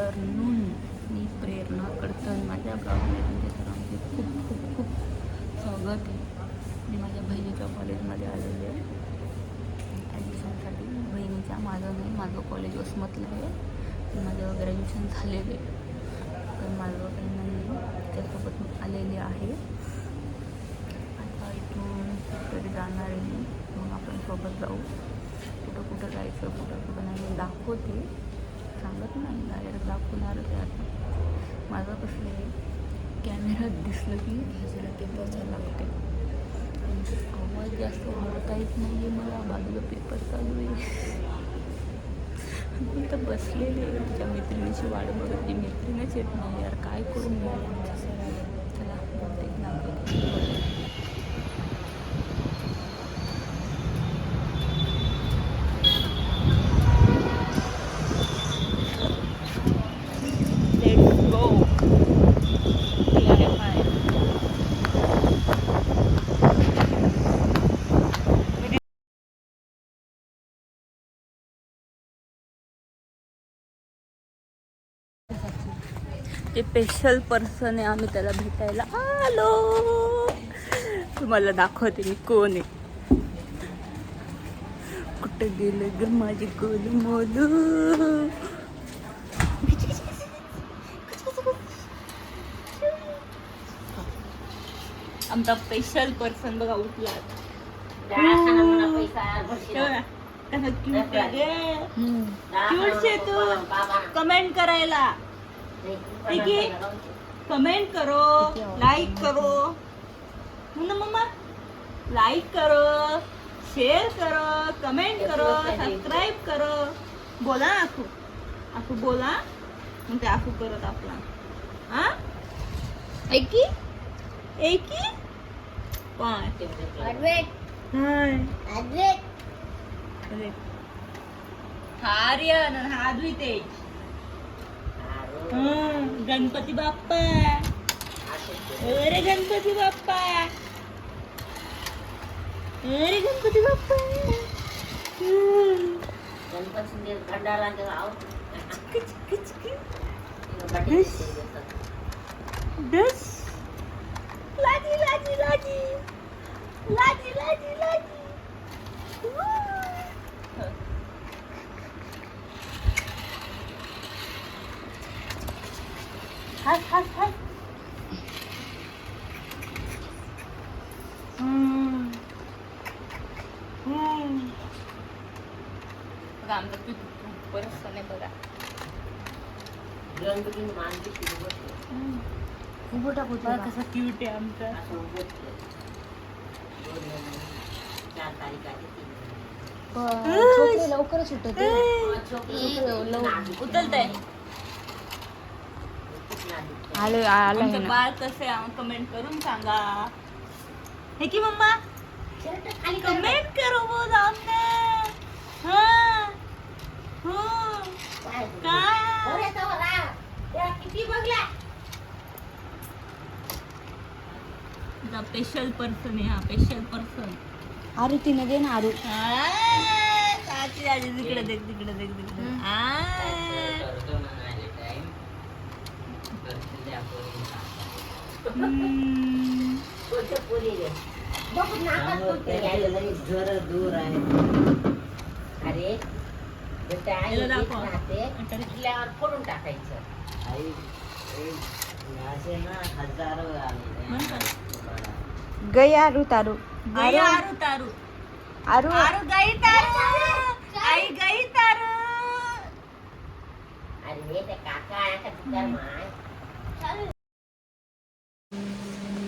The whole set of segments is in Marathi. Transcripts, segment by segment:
आफ्टरनून मी प्रेरणा कडचण माझ्या ब्लॉगमध्ये सरांचे म्हणजे खूप खूप खूप स्वागत आहे. मी माझ्या बहिणीच्या कॉलेजमध्ये आलेले आहे. ॲडमिशनसाठी बहिणीच्या माझं नाही माझं कॉलेज वसमतलं आहे. माझं ग्रॅज्युएशन झालेलं आहे. तर माझं काही नाही त्यासोबत मी आलेले आहे. आता इथून तरी जाणार आहे मग आपण सोबत जाऊ. कुठं कुठं जायचं कुठं कुठं नाही दाखवते. सांगत नाही. डायरेक्ट दाखवणारच आहे आता. माझं कसं आहे कॅमेरात दिसलं की ह्याच्याला पेपरचा लागते. आवाज जास्त वाढवता येत नाही आहे मला. बाजूला पेपर चालू आहे. मी तर बसलेले आहे. तिच्या मैत्रिणीची वाट बघत ती मैत्रिणीच येत नाही. यार काय करून मिळालं चला बहुतेक नाव लेट्स गो ते स्पेशल पर्सन आहे आम्ही त्याला भेटायला आलो. तुम्हाला दाखवते मी कोण आहे. कुठे गेले ग माझी गोलू मोलू? आमचा स्पेशल पर्सन बघा उठला. कमेंट करायला. ठीक आहे? कमेंट करो लाईक करो. हो ना मम्मा? लाईक करो शेअर करो कमेंट करो सबस्क्राईब करो. बोला ना आखू आखू बोला. मग ते आखू करत आपला. हा? ऐकी ऐकी पाय. हाय. अरे. आर्यन गणपती बाप्पा अरे गणपती बाप्पा अरे गणपती बाप्पा हं. चिकी, चिकी, चिकी. डस. लाजी लाजी लाजी लाजी लाजी लाजी हस हस हस. हम्म. हम्म. बघा आमचं पीक बरंच नाही बघा. बघा. कसं क्यूट आहे आमचं. छोटे लवकर सुटत उचलतंय. आले आलं आमचं बाळ कसं आहे कमेंट करून सांगा. हे की मम्मा? कमेंट करो वो सामने हाँ. हाँ. काय? स्पेशल पर्सन आहे हा स्पेशल पर्सन आरू तिने दे ना आरू. तिकडे देख तिकडे देख तिकडे आ. अरे फोडून टाकायचं असे ना हजारो म्हण का? आले गई आरू तारू. गई आरू. तारू. आरू. आरू गई तारू. आई गई तारू. अरे ते काका आहे का तुझ्या माय?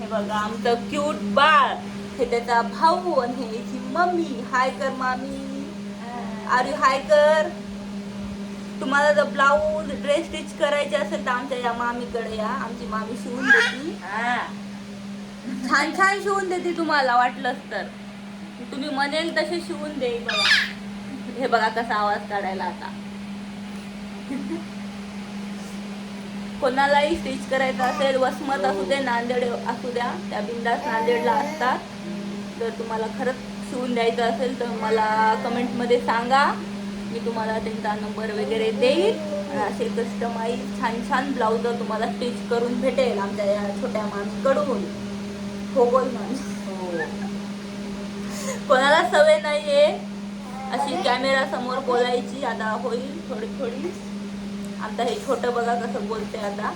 हे बघा आमचं क्यूट बाळ. हे त्याचा भाऊ आणि हे याची मम्मी. हाय कर मामी. आर यू हाय कर? तुम्हाला जर ब्लाऊज ड्रेस स्टिच करायचे असेल तर आमच्या या मामीकडे या. आमची मामी शिवून देते. छान छान शिवून देते तुम्हाला वाटलंच तर. तुम्ही म्हणेल तसे शिवून देईल बघा हे बघा कसा आवाज काढायला आता. कोणालाही स्टिच करायचं असेल वसमत असू दे नांदेड असू द्या त्या बिंदास नांदेडला असतात. जर तुम्हाला खरंच शिवून द्यायचं असेल तर मला कमेंटमध्ये सांगा. मी तुम्हाला त्यांचा नंबर वगैरे देईल. असे कस्टमाइज छान छान ब्लाउज तुम्हाला स्टिच करून भेटेल आमच्या या छोट्या माणकडून खोगोल माणूस. कोणाला सवय नाही आहे अशी कॅमेरा समोर बोलायची आता होईल थोडी थोडी. आता हे छोटं बघा कसं बोलते आता.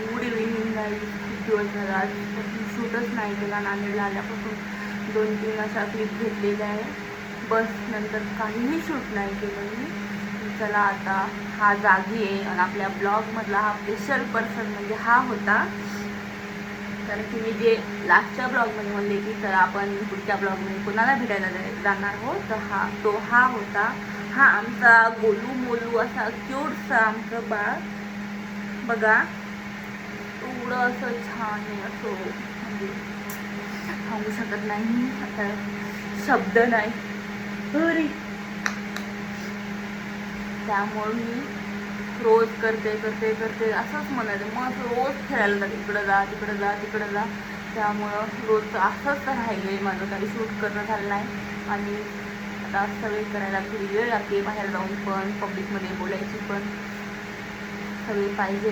गुड इव्हिनिंग गाईज दिवस झाला? आजपासून शूटच नाही केला नांदेडला आल्यापासून. दोन तीन अशा क्लिप घेतलेल्या आहे. बस नंतर काहीही शूट नाही केलं मी. चला आता हा जागी आहे आणि आपल्या ब्लॉगमधला हा स्पेशल पर्सन म्हणजे हा होता. कारण की मी जे लास्टच्या ब्लॉगमध्ये म्हणले की तर आपण पुढच्या ब्लॉगमध्ये कोणाला भेटायला जाणार हो तर हा तो हा होता. हा आमचा गोलू मोलू असा क्यूटसा आमचं बाळ. बघा एवढं असं छान आहे असं. म्हणजे सांगू शकत नाही. आता शब्द नाही. अरे. त्यामुळं मी रोज करते करते करते. असंच म्हणायचं. मग असं रोज खेळायला जाते. इकडं जा तिकडं जा तिकडं जा. त्यामुळं रोज असंच राहिलं आहे माझं. काही शूट करणं झालं नाही. आणि आता सवय करायला थोडी वेळ लागते. बाहेर जाऊन पण पब्लिकमध्ये बोलायची पण. सवय पाहिजे.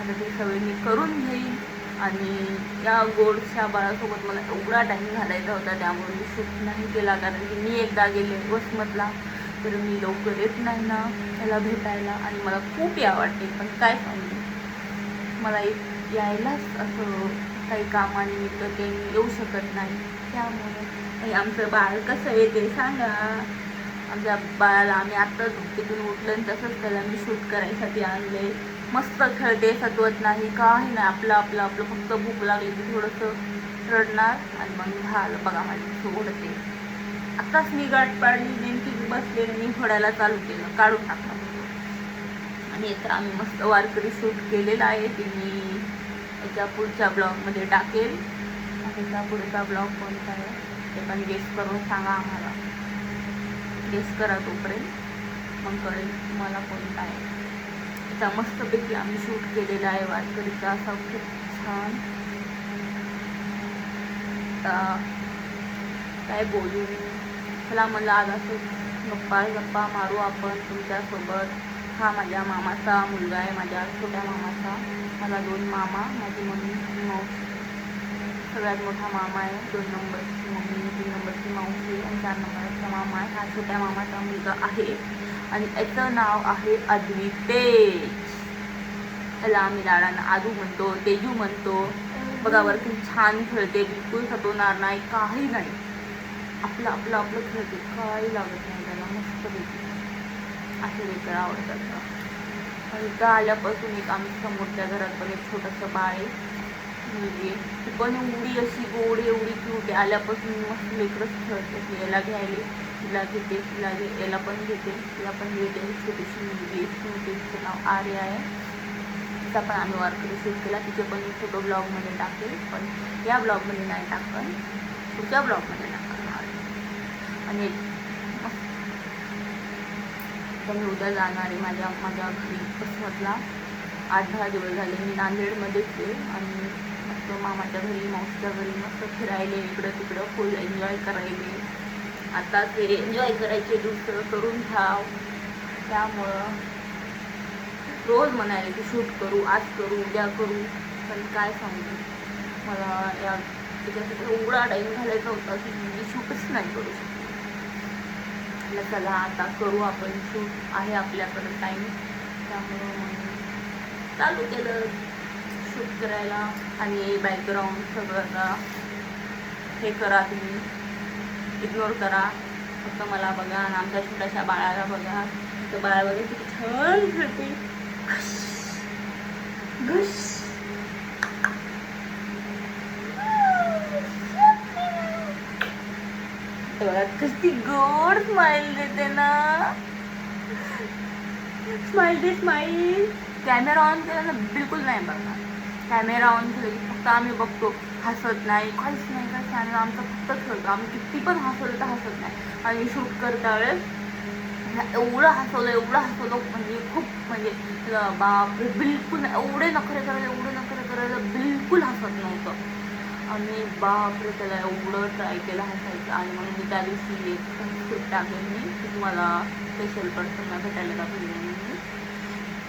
आता ती सवय मी करून घेईन. आणि या गोडच्या बाळासोबत मला एवढा टाईम घालायचा होता त्यामुळे मी शूट नाही केला. कारण की मी एकदा गेले वसमतला तर मी लवकर येत नाही ना त्याला भेटायला. आणि मला खूप या वाटते पण काय सांगू? मला एक यायलाच असं काही कामानिमित्त ते मी येऊ शकत नाही. त्यामुळे आमचं बाळ कसं आहे ते सांगा. आमच्या बाळाला आम्ही आत्ता तिथून उठलं तसंच त्याला मी शूट करायसाठी आणले मस्त खेळते सतवत नाही काही नाही. आपलं आपलं आपलं. फक्त भूक लागली की थोडंसं रडणार आणि मग झालं. बघा माझी सोडते आत्ताच मी गाठ पाडली नेमकी बसले आणि मी फोडायला चालू केलं. काढून टाकलं. आणि इथं आम्ही मस्त वारकरी सूट केलेलं आहे. ते मी याच्या पुढच्या ब्लॉगमध्ये टाकेल. आणि त्याचा पुढचा ब्लॉग कोणता आहे ते पण गेस करून सांगा आम्हाला. गेस करा तोपर्यंत. मग कळेल तुम्हाला कोणता आहे. त्याचा मस्तपैकी आम्ही शूट केलेला आहे वारकरीचा. असा खूप छान. आता काय बोलू? मला मला आज असं गप्पा गप्पा मारू आपण तुमच्यासोबत. हा माझ्या मामाचा मुलगा आहे माझ्या छोट्या मामाचा. मला दोन मामा माझी मम्मी आणि मावशी. सगळ्यात मोठा मामा आहे दोन नंबरची मम्मी तीन नंबरची मावशी आणि चार नंबरचा मामा आहे. हा छोट्या मामाचा मुलगा आहे. आणि याचं नाव आहे अद्वितेश त्याला आम्ही लाडांना आदू म्हणतो तेजू म्हणतो. बघा वरती खूप छान खेळते बिलकुल सतवणार नाही काही नाही. आपलं आपलं आपलं खेळते काही लागत नाही त्याला मस्त पैकी असे लेकर आवडतात आणि इथं आल्यापासून एक आम्ही समोरच्या घरात पण एक छोटंसं बाळ आहे. मुलगी ती पण एवढी अशी गोड एवढी क्यूट आल्यापासून मस्त लेकरच खेळते. ती याला घ्यायले तिला घेते तिला घे याला पण घेते तिला पण घेते. छोटीशी मुलगी आहे. तिचं नाव आर्या आहे. तिचा पण आम्ही वारकरी शूट केला. तिचे पण मी फोटो ब्लॉगमध्ये टाकेल. पण या ब्लॉगमध्ये नाही टाकल पुढच्या ब्लॉगमध्ये टाकणार. आणि तर मी उद्या जाणार आहे माझ्या माझ्या घरी. कसमतला आठ दहा दिवस झाले मी नांदेडमध्येच आहे. आणि असतो मामाच्या घरी मावशीच्या घरी मस्त फिरायले इकडं तिकडं फुल एन्जॉय करायले. आता ते एन्जॉय करायचे दुसरं करून ठाव त्यामुळं रोज म्हणाले की शूट करू आज करू उद्या करू. पण काय सांगू? मला या त्याच्यासाठी एवढा टाईम घालायचा होता की मी शूटच नाही करू शकले. चला आता करू आपण शूट आहे आपल्याकडं टाईम त्यामुळं मग चालू केलं. शूट करायला आणि बॅकग्राऊंड सगळं हे करा तुम्ही. इग्नोर करा. फक्त मला बघा आणि आमच्या छोट्याशा बाळाला बघा. तर बाळा बघा किती छान खेळते. घुश. बघा कशी गोड स्माइल देते ना. स्माइल दे स्माइल कॅमेरा ऑन केला ना बिलकुल नाही बघणार. कॅमेरा ऑन केलं की फक्त आम्ही बघतो हसत नाही काहीच नाही काहीच नाही. आमचं फक्त खेळतो आम्ही किती पण हसवलं तर हसत नाही. आणि शूट करता वेळेस एवढं हसवलं एवढं हसवलं म्हणजे खूप म्हणजे बाप बिलकुल एवढे नखरे करायला एवढे नखरे करायला बिलकुल हसत नव्हतं. आणि बापरे त्याला एवढं ट्राय केलं हसायचं. आणि मग मी त्या दिवशी एक स्क्रिप्ट टाकली मी की तुम्हाला स्पेशल पर्सनला भेटायला का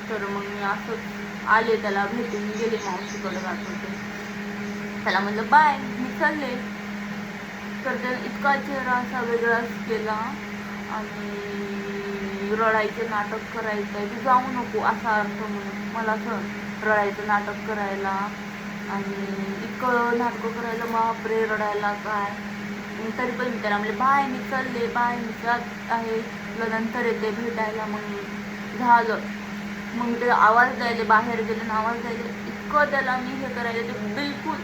तर मग मी असंच आले त्याला भेटून गेले मावशीकडे जात होते त्याला म्हणलं बाय मी चालले. तर त्याने इतका चेहरा असा वेगळाच केला आणि रडायचं नाटक करायचं तू जाऊ नको असा अर्थ म्हणून मला असं रडायचं नाटक करायला. आणि इतकं नाटकं करायला बापरे रडायला काय? तरी पण मी त्याला म्हणजे बाय मी चालले बाय मी जात आहे. तुला नंतर येते भेटायला. मग झालं. मग ते आवाज द्यायचे बाहेर गेले आणि आवाज द्यायचे. इतकं त्याला मी हे करायचं ते बिलकुल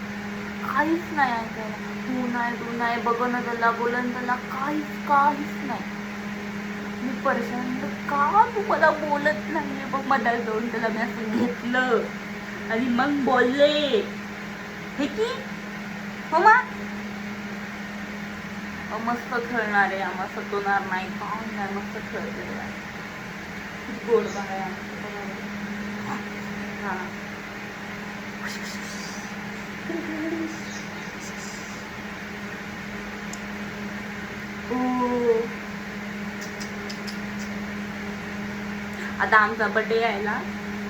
काहीच नाही ऐकायला. तू नाही तू नाही बघ ना त्याला बोलन त्याला काहीच काहीच नाही. मी परेशान का तू मला बोलत नाही बघ मला जाऊन त्याला मी असं घेतलं. आणि मग बोलले. हे की? हो मा? मस्त खेळणार आहे आम्हाला सतवणार नाही. पाहून नाही मस्त खेळते. गोड बाळ आहे हां आता आमचा बड्डे यायला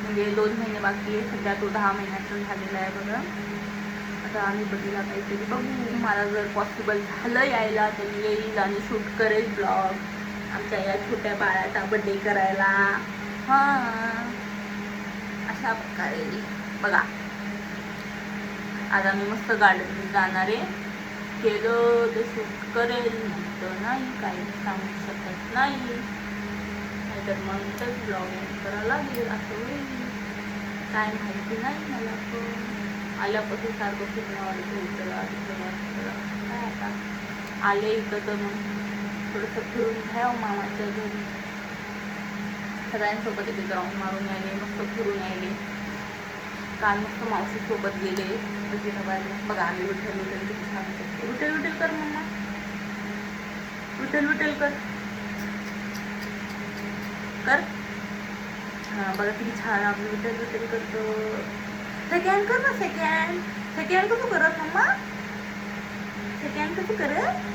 म्हणजे दोन महिने बाकी आहे. सध्या तो दहा महिन्याचा झालेला आहे बघा. आता आम्ही बड्डेला काहीतरी बघू. मला जर पॉसिबल झालं यायला तर मी येईल आणि शूट करेल ब्लॉग आमच्या या छोट्या बाळाचा बड्डे करायला. हां. अशा प्रकारे बघा. आता मी मस्त गार्डन जाणार आहे. केलं ते शूट करेल तर नाही काही सांगू शकत नाही. नाहीतर मग तर ब्लॉगिंग करावं लागेल असं होईल. काय माहिती नाही मला पण. आल्यापासून सारखं फिरण्यावर चला चला काय आता? आले इथं तर मग थोडंसं फिरून घ्यावं मामाच्या घरी. सगळ्यांसोबत इथे ग्राउंड मारून यायले मस्त फिरून यायले काल मस्त मावशीसोबत गेले. वजिराबादला बघा आम्ही विठ्ठल विठ्ठल किती छान विठ्ठल विठ्ठल कर मम्मा. विठ्ठल विठ्ठल कर. कर. बघा किती छान आम्ही विठ्ठल विठ्ठल करतो. सेकंड कर ना सेकंड. सेकंड कसं करत मम्मा? सेकंड कसं करत?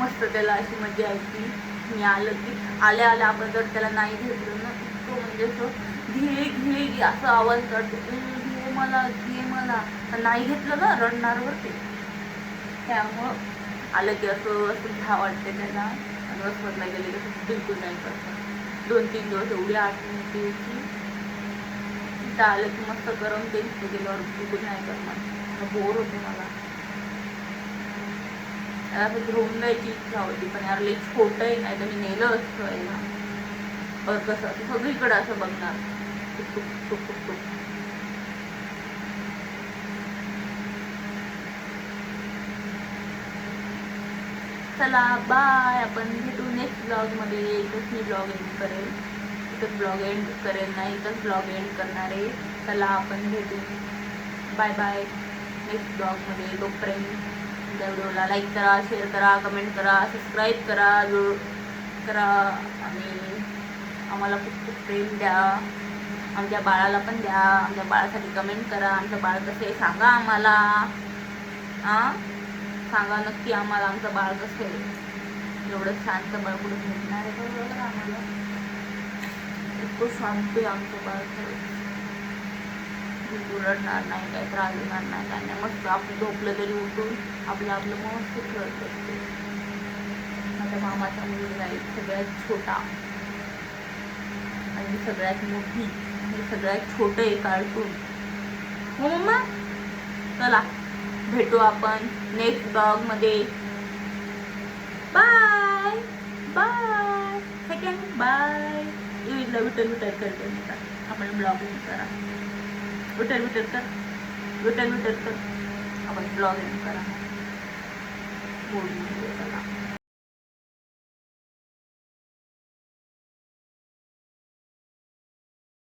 मस्त त्याला अशी मजा यायची मी आलं की आल्या आल्या आपण जर त्याला नाही घेतलं ना इतकं म्हणजे असं घे घे घे असं आवाज काढतो. घे मला घे मला. नाही घेतलं ना रडणार वरती त्यामुळं आलं की असं असं घ्या वाटते त्याला. आणि वसमतला गेले की असं बिलकुल नाही करत दोन तीन दिवस एवढी आठवण येते की तिथं आलं की मस्त गरम ते गेल्यावर बिलकुल नाही करणार. बोर होते मला. त्याला घेऊन जायची इच्छा होती पण यार लई खोटं आहे नाही तर मी नेलं असतं याला पर कसं असं सगळीकडे असं बघणार. टुक टुक टुक टुक टुक. चला बाय आपण भेटू नेक्स्ट ब्लॉगमध्ये इथंच मी ब्लॉग एंड करेल. इथंच ब्लॉग एंड करेल नाही इथंच ब्लॉग एंड करणार आहे. चला आपण भेटू. बाय बाय नेक्स्ट ब्लॉगमध्ये तोपर्यंत. त्या व्हिडिओला लाईक करा शेअर करा कमेंट करा सबस्क्राईब करा जोड करा. आणि आम्हाला खूप खूप प्रेम द्या. आमच्या बाळाला पण द्या. आमच्या बाळासाठी कमेंट करा. आमचं बाळ कसं आहे सांगा आम्हाला. हां सांगा नक्की आम्हाला आमचं बाळ कसं आहे. एवढं शांत बाळ कुठं भेटणार आहे? बरोबर आम्हाला? इतकं शांत आहे आमचं बाळ खरं उरडणार नाही काही त्रास देणार नाही. काय नाही मस्त आपण झोपलं तरी उठून आपलं आपलं मस्त खेळत असते माझ्या मामाचा मुलगा आहे सगळ्यात छोटा. आणि सगळ्यात मोठी. मी सगळ्यात छोटं आहे कार्टून हो मम्मा? चला भेटू आपण नेक्स्ट ब्लॉगमध्ये bye bye second bye Vitthal विटर विटर करते आपण ब्लॉगिंग करा विटर विटर कर विटर विटर कर आपण ब्लॉगिंग करा बोलू चला